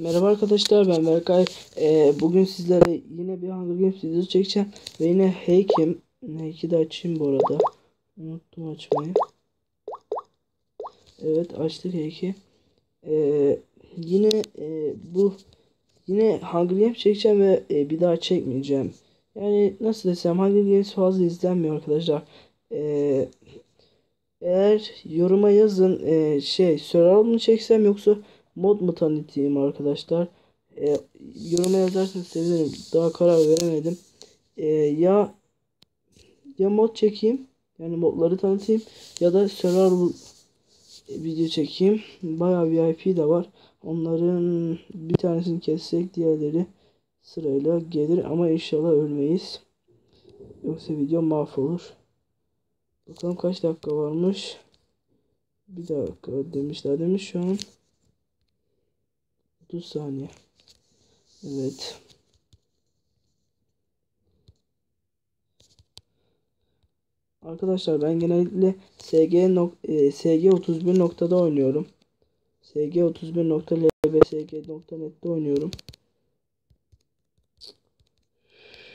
Merhaba arkadaşlar ben Berkay. Ee, bugün sizlere yine bir Hunger Games videosu çekeceğim. Ve yine Heykim. Heyk'i de açayım bu arada. Unuttum açmayı. Evet açtık Heyk'i. Ee, yine e, bu yine Hunger Games çekeceğim ve e, bir daha çekmeyeceğim. Yani nasıl desem Hunger Games fazla izlenmiyor arkadaşlar. Ee, eğer yoruma yazın e, şey survival mı çeksem yoksa mod mu tanıtayım arkadaşlar? E, yoruma yazarsanız sevinirim. Daha karar veremedim. E, ya ya mod çekeyim yani modları tanıtayım ya da survival video çekeyim. Bayağı VIP de var. Onların bir tanesini kessek diğerleri sırayla gelir ama inşallah ölmeyiz. Yoksa video mahvolur. Bakalım kaç dakika varmış. Bir dakika demişler demiş şu an. 30 saniye. Evet. Arkadaşlar ben genellikle SG e, SG 31 noktada oynuyorum. SG 31 nokta lbsg.net'te oynuyorum.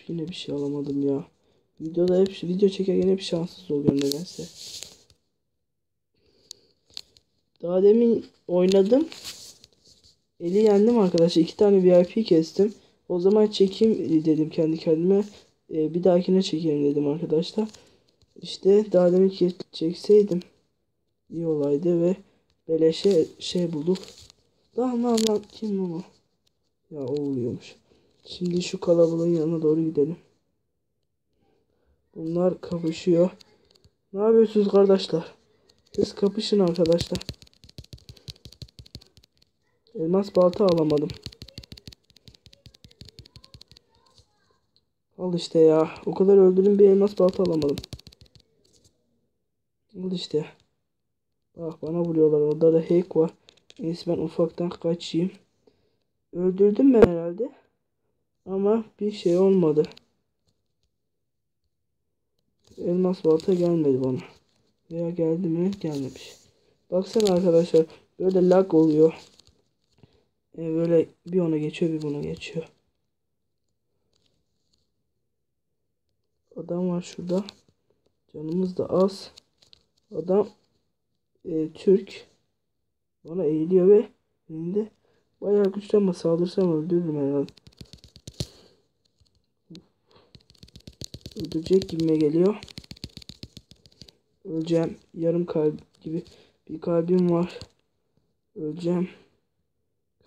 Yine bir şey alamadım ya. Videoda hep video çekerken hep şanssız oluyorum nedense. Daha demin oynadım. Eli yendim arkadaşlar. iki tane VIP kestim. O zaman çekeyim dedim kendi kendime. Ee, bir dahakine çekeyim dedim arkadaşlar. İşte daha demin çekseydim iyi olaydı ve beleşe şey bulduk. Lan lan lan kim bu? Ya o oluyormuş. Şimdi şu kalabalığın yanına doğru gidelim. Bunlar kapışıyor. Ne yapıyorsunuz kardeşler? Siz kapışın arkadaşlar. Elmas balta alamadım. Al işte ya. O kadar öldürdüm bir elmas balta alamadım. Al işte. Bak bana vuruyorlar. Orada da hack var. Neyse ben ufaktan kaçayım. Öldürdüm ben herhalde. Ama bir şey olmadı. Elmas balta gelmedi bana. Veya geldi mi? Gelmemiş. Baksana arkadaşlar. Böyle lag oluyor. E böyle bir ona geçiyor bir buna geçiyor. Adam var şurada. Canımız da az. Adam e, Türk. Bana eğiliyor ve elinde bayağı güçlü ama saldırsam öldürürüm herhalde. Öldürecek gibime geliyor. Öleceğim. Yarım kalp gibi bir kalbim var. Öleceğim.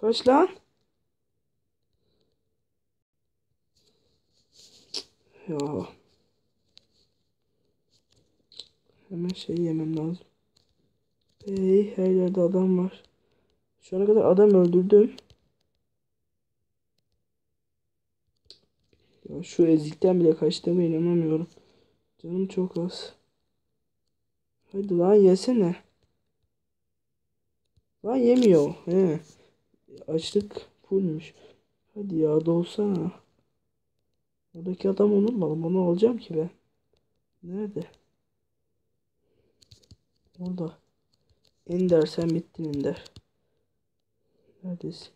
Kaç lan? Ya. Hemen şey yemem lazım. Hey, her yerde adam var. Şu ana kadar adam öldürdüm. Ya şu ezikten bile kaçtığıma inanamıyorum. Canım çok az. Hadi lan yesene. Lan yemiyor. He. Açlık fullmüş. Hadi ya doğsana. Oradaki adam unutmadım. Onu alacağım ki ben. Nerede? Orada. Ender sen bittin Ender. Neredesin?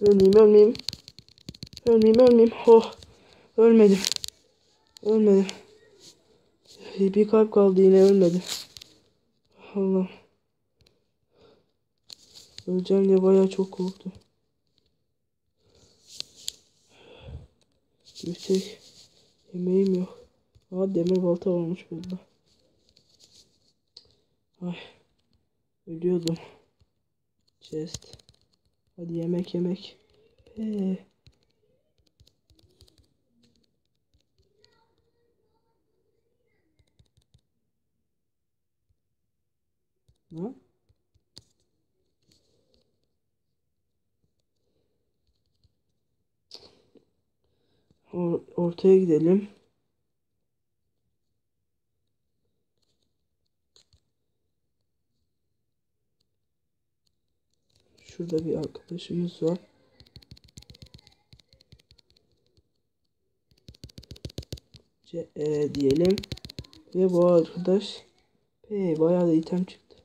Ölmeyeyim ölmeyeyim. Ölmeyeyim ölmeyeyim. Oh. Ölmedim. Ölmedim. Bir kalp kaldı yine ölmedi. Allah. Öleceğim diye bayağı çok korktum. Yüksek yemeğim yok. Aa demir balta varmış burada. Ay. Ölüyordum. Chest. Hadi yemek yemek. Eee. Ne? Or ortaya gidelim. Şurada bir arkadaşımız var. C e, diyelim. Ve bu arkadaş P bayağı da item çıktı.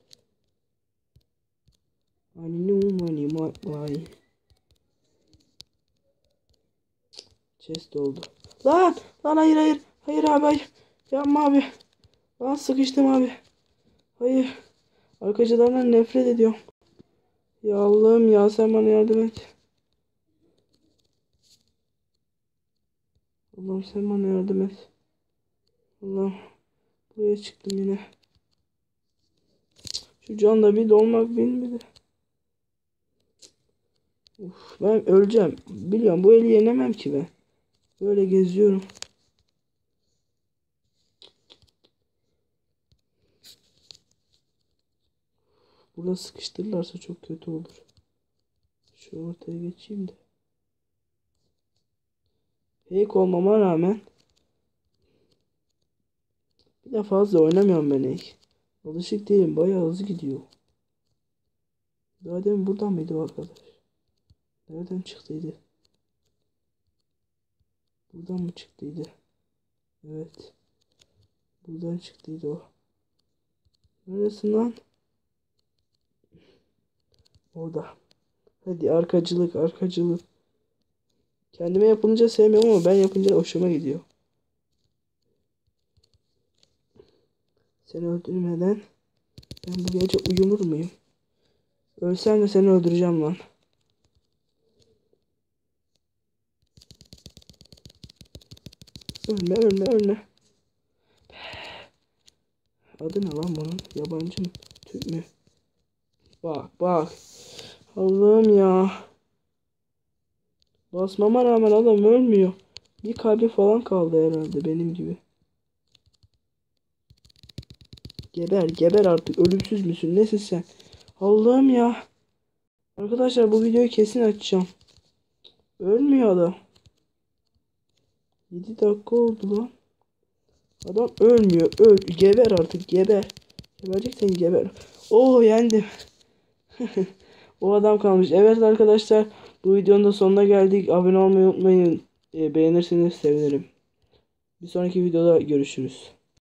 Ne money my. Chest oldu. Lan lan hayır hayır. Hayır abi hayır. Yapma abi. Lan sıkıştım abi. Hayır. Arkacılardan nefret ediyorum. Ya Allah'ım ya sen bana yardım et. Allah'ım sen bana yardım et. Allah'ım. Buraya çıktım yine. Şu canda bir dolmak bilmedi. Uf, ben öleceğim. Biliyorum bu eli yenemem ki ben. Böyle geziyorum. Burada sıkıştırırlarsa çok kötü olur. Şu ortaya geçeyim de. Hack olmama rağmen bir de fazla oynamıyorum ben hack. Alışık değilim. Bayağı hızlı gidiyor. Daha demin buradan mıydı arkadaş? Nereden çıktıydı? Buradan mı çıktıydı? Evet. Buradan çıktıydı o. Neresin lan? Orada. Hadi arkacılık arkacılık. Kendime yapınca sevmiyorum ama ben yapınca hoşuma gidiyor. Seni öldürmeden ben bu gece uyumur muyum? Ölsem de seni öldüreceğim lan. Ölme ölme ölme. Adı ne lan bunun? Yabancı mı? Türk mü? Bak bak. Allah'ım ya. Basmama rağmen adam ölmüyor. Bir kalbi falan kaldı herhalde benim gibi. Geber geber artık. Ölümsüz müsün? Nesin sen? Allah'ım ya. Arkadaşlar bu videoyu kesin açacağım. Ölmüyor adam. 7 dakika oldu lan. Adam ölmüyor. Öl. Geber artık. Geber. Gebereceksen geber. Oo yendim. o adam kalmış. Evet arkadaşlar. Bu videonun da sonuna geldik. Abone olmayı unutmayın. E, beğenirseniz sevinirim. Bir sonraki videoda görüşürüz.